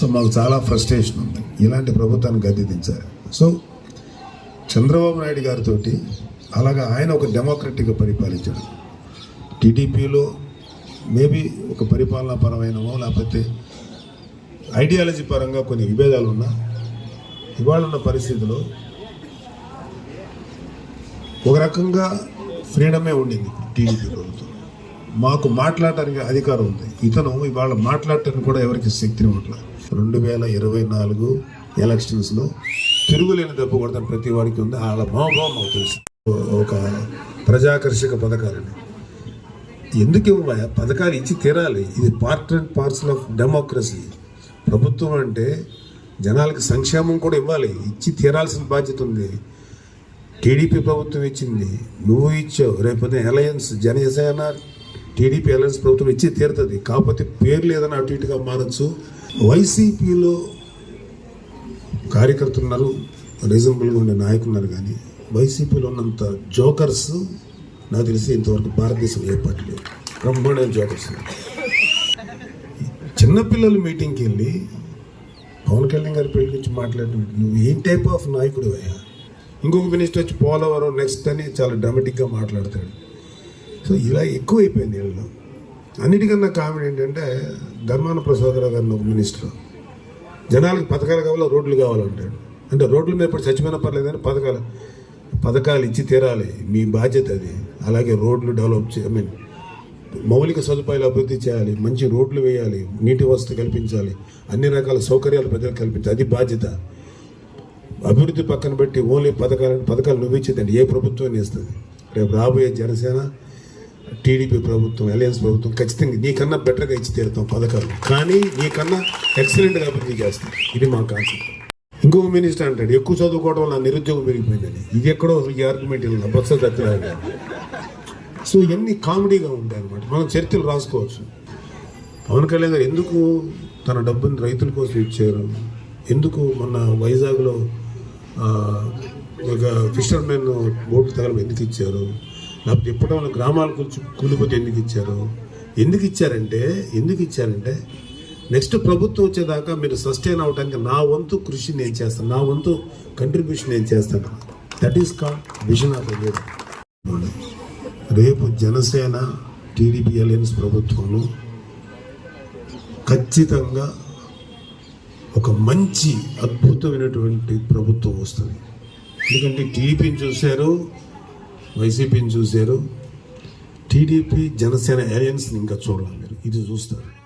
So మాకు చాలా frustration ఉంది. ఇలాంటి ప్రభుత్వాన్ని గద్దెదించారు సో చంద్రబాబు నాయుడు గారితో అలాగా ఆయన ఒక డెమోక్రటిక్గా పరిపాలించాడు. టీడీపీలో మేబీ ఒక పరిపాలనా పరమైనమో లేకపోతే ఐడియాలజీ పరంగా కొన్ని విభేదాలు ఉన్నా ఇవాళ ఉన్న పరిస్థితిలో ఒక రకంగా ఫ్రీడమే ఉండింది టీడీపీ ప్రభుత్వం. మాకు మాట్లాడటానికి అధికారం ఉంది. ఇతను ఇవాళ మాట్లాడటానికి కూడా ఎవరికి శక్తిని ఉండలేదు రెండు వేల ఇరవై నాలుగు ఎలక్షన్స్లో తిరుగులేని దెబ్బ కొడతాను ప్రతి వాడికి ఉంది. వాళ్ళ మోహం మాకు తెలుసు. ఒక ప్రజాకర్షక పథకాలని. ఎందుకు ఇవ్వాలి పథకాలు ఇచ్చి తీరాలి. ఇది part and parcel of democracy. ప్రభుత్వం అంటే జనాలకి సంక్షేమం కూడా ఇవ్వాలి. ఇచ్చి తీరాల్సిన బాధ్యత ఉంది. టీడీపీ ప్రభుత్వం ఇచ్చింది. నువ్వు ఇచ్చావు. రేపొద్దు అలయన్స్ జనసేన టీడీపీ అలయన్స్ ప్రభుత్వం ఇచ్చి తీరుతుంది. కాకపోతే పేరు లేదని అటు ఇటుగా మారచ్చు. వైసీపీలో కార్యకర్తలు ఉన్నారు రీజనబుల్గా ఉండే నాయకులు ఉన్నారు కానీ వైసీపీలో ఉన్నంత జోకర్స్ నాకు తెలిసి ఇంతవరకు భారతదేశం ఏ పార్టీ లేవు బ్రహ్మాండమైన జోకర్స్ చిన్నపిల్లల మీటింగ్కి వెళ్ళి పవన్ కళ్యాణ్ గారి పెళ్ళి గురించి మాట్లాడిన నువ్వు ఏం టైప్ ఆఫ్ నాయకుడు అయ్యా? ఇంకొక మినిస్టర్ వచ్చి పోలవరం నెక్స్ట్ అని చాలా డ్రామాటిక్గా మాట్లాడతాడు. సో ఇలా ఎక్కువైపోయింది వీళ్ళు అన్నిటికన్నా కామెడీ ఏంటంటే ధర్మాన ప్రసాదరావు గారిని ఒక మినిస్టర్. జనాలకి పథకాలు కావాలా రోడ్లు కావాలంటాడు అంటే రోడ్ల మీద ఇప్పుడు చచ్చిపోయిన పర్లేదని పథకాలు పథకాలు ఇచ్చి తీరాలి. మీ బాధ్యత అది. అలాగే రోడ్లు డెవలప్ చే ఐ మీన్ మౌలిక సదుపాయాలు అభివృద్ధి చేయాలి. మంచి రోడ్లు వేయాలి. నీటి వసతి కల్పించాలి. అన్ని రకాల సౌకర్యాలు ప్రజలకు కల్పించాలి. అది బాధ్యత. అభివృద్ధి పక్కన పెట్టి ఓన్లీ పథకాలు పథకాలు నువ్వు ఇచ్చేదండి ఏ ప్రభుత్వం ఇస్తుంది రేపు రాబోయే జనసేన టీడీపీ ప్రభుత్వం అలయన్స్ ప్రభుత్వం ఖచ్చితంగా నీకన్నా బెటర్గా ఇచ్చి తీరుతాం పథకాలు. కానీ నీకన్నా ఎక్సలెంట్గా అభివృద్ధి చేస్తాం ఇది మా కాన్సెప్ట్ ఇంకొక మినిస్టర్ అంటాడు ఎక్కువ చదువుకోవడం వల్ల నిరుద్యోగం పెరిగిపోయిందని. ఇది ఎక్కడో ఈ ఆర్గ్యుమెంట్ ఇలా బొత్స దక్కలేదు సో ఇవన్నీ కామెడీగా ఉంటాయి అనమాట మనం చరిత్రలు రాసుకోవచ్చు. పవన్ కళ్యాణ్ గారు ఎందుకు తన డబ్బుని రైతుల కోసం ఇచ్చారు? ఎందుకు మొన్న వైజాగ్లో ఒక ఫిషర్మెన్ బోట్లు తగలం ఎందుకు ఇచ్చారు? లేకపోతే ఎప్పుడైనా గ్రామాల గురించి కూలిపోతే ఎందుకు ఇచ్చారు? ఎందుకు ఇచ్చారంటే ఎందుకు ఇచ్చారంటే నెక్స్ట్ ప్రభుత్వం వచ్చేదాకా మీరు సస్టైన్ అవడానికి నా వంతు కృషి నేను చేస్తాను. నా వంతు కంట్రిబ్యూషన్ నేను చేస్తాను. That is called vision of leader రేపు జనసేన టీడీపీ అలయన్స్ ప్రభుత్వంలో ఖచ్చితంగా ఒక మంచి అద్భుతమైనటువంటి ప్రభుత్వం వస్తుంది. ఎందుకంటే టీడీపీని చూశారు వైసీపీని చూశారు. టీడీపీ జనసేన అలయన్స్ని ఇంకా చూడాలి మీరు ఇది చూస్తారు.